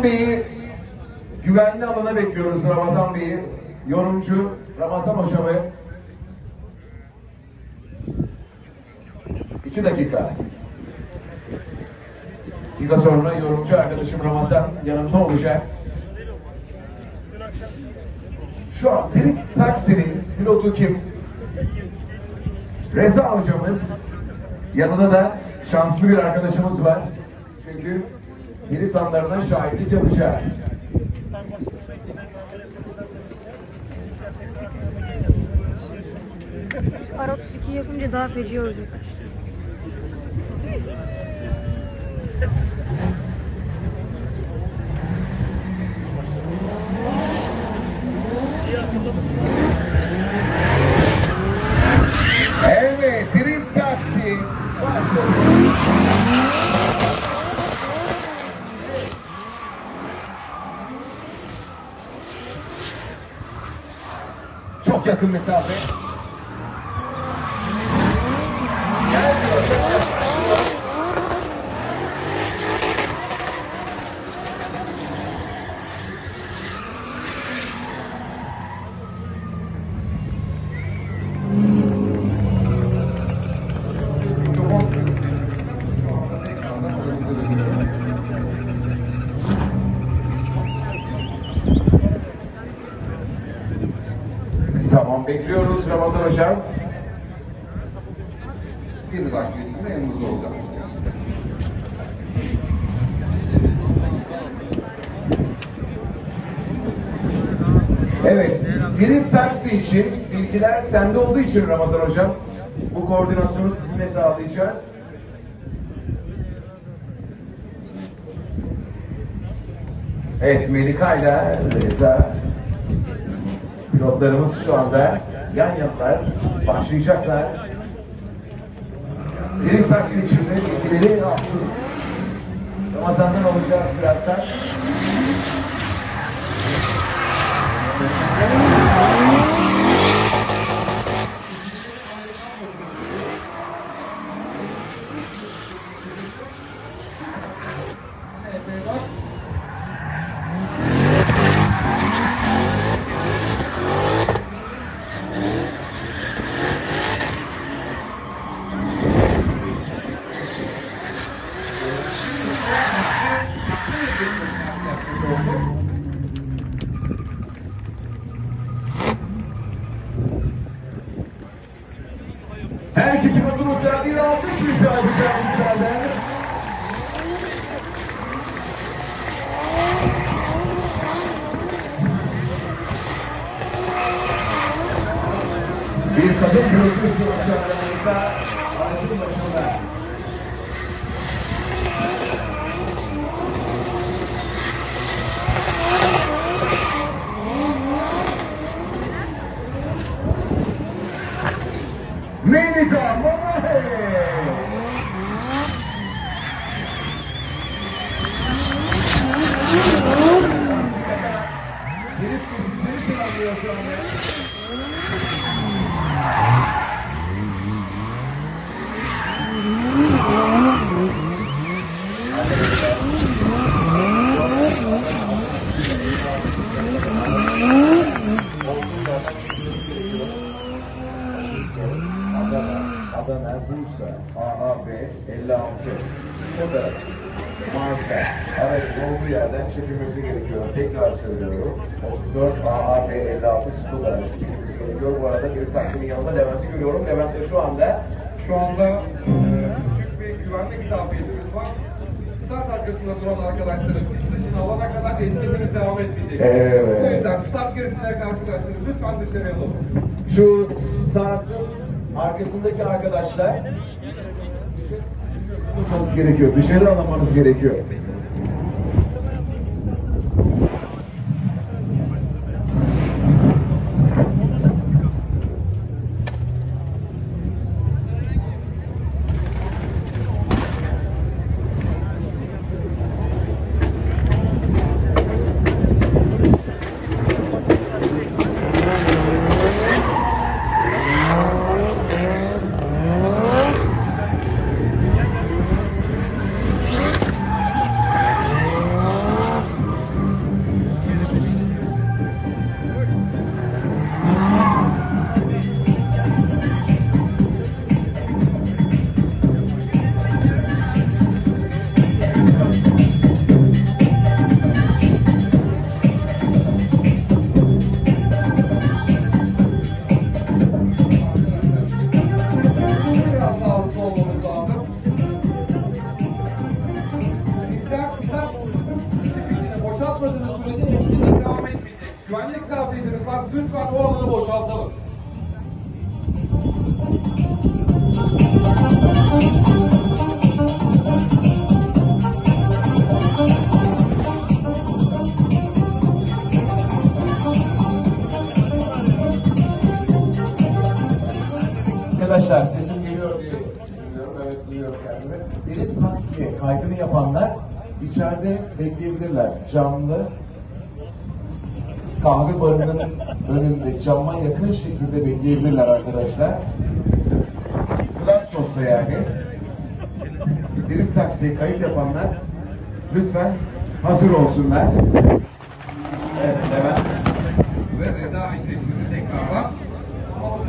Ramazan Bey'i güvenli alana bekliyoruz Ramazan Bey'i. Yorumcu Ramazan Hocam'ı. İki dakika. İki dakika sonra yorumcu arkadaşım Ramazan yanımda olacak. Şu an Direkt Taksi'nin pilotu kim? Reza hocamız. Yanında da şanslı bir arkadaşımız var. Çünkü Direkt anlarına şahitlik yapacak. Ara 32 yapınca daha feci olacak. Evet, Drift Taksi başladı. Yakın mesafe. Tamam bekliyoruz Ramazan hocam. Bir dakika içinde yanımızda olacak. Evet, Drift Taksi için bilgiler sende olduğu için Ramazan hocam. Bu koordinasyonu sizinle sağlayacağız. Evet, Melika ile Reza pilotlarımız şu anda yan yanlar, başlayacaklar. Drift Taksi için de bilgileri aldık. Ramazan'dan olacağız birazdan. Pilotumuza bir alkış rica edeceğim sizlerden. Bir kadın pilotu sırasında aracın başında. Sıralıyor şu anda. Adana, Bursa, AAB 56, Skoda, marka, aracın olduğu yerden çekilmesi gerekiyor. Tekrar söylüyorum. 34 AAB 56 Skoda aracı çekilmesi gerekiyor. Bu arada bir taksinin yanında Levent'i görüyorum. Levent de şu anda Şu anda e, küçük bir güvenlik zafiyetimiz var. Start arkasında duran arkadaşların pist dışına alana kadar etkinliğimiz devam etmeyecek. Evet. O yüzden start gerisindeki arkadaşları lütfen dışarıya alın. şu startın arkasındaki arkadaşlar almanız gerekiyor. Dışarı alınmanız gerekiyor. Lütfen o alanı boşaltalım. Arkadaşlar sesim geliyor diye düşünüyorum. Evet duyuyorum kendimi. Elif taksiye kaydını yapanlar içeride bekleyebilirler. Camlı kahve barının önünde cama yakın şekilde bekleyebilirler arkadaşlar. Kulak sosla yani. Elif taksiye kayıt yapanlar lütfen hazır olsunlar. Evet Levent. Ve Reza eşleşmesi tekrardan. Ama bu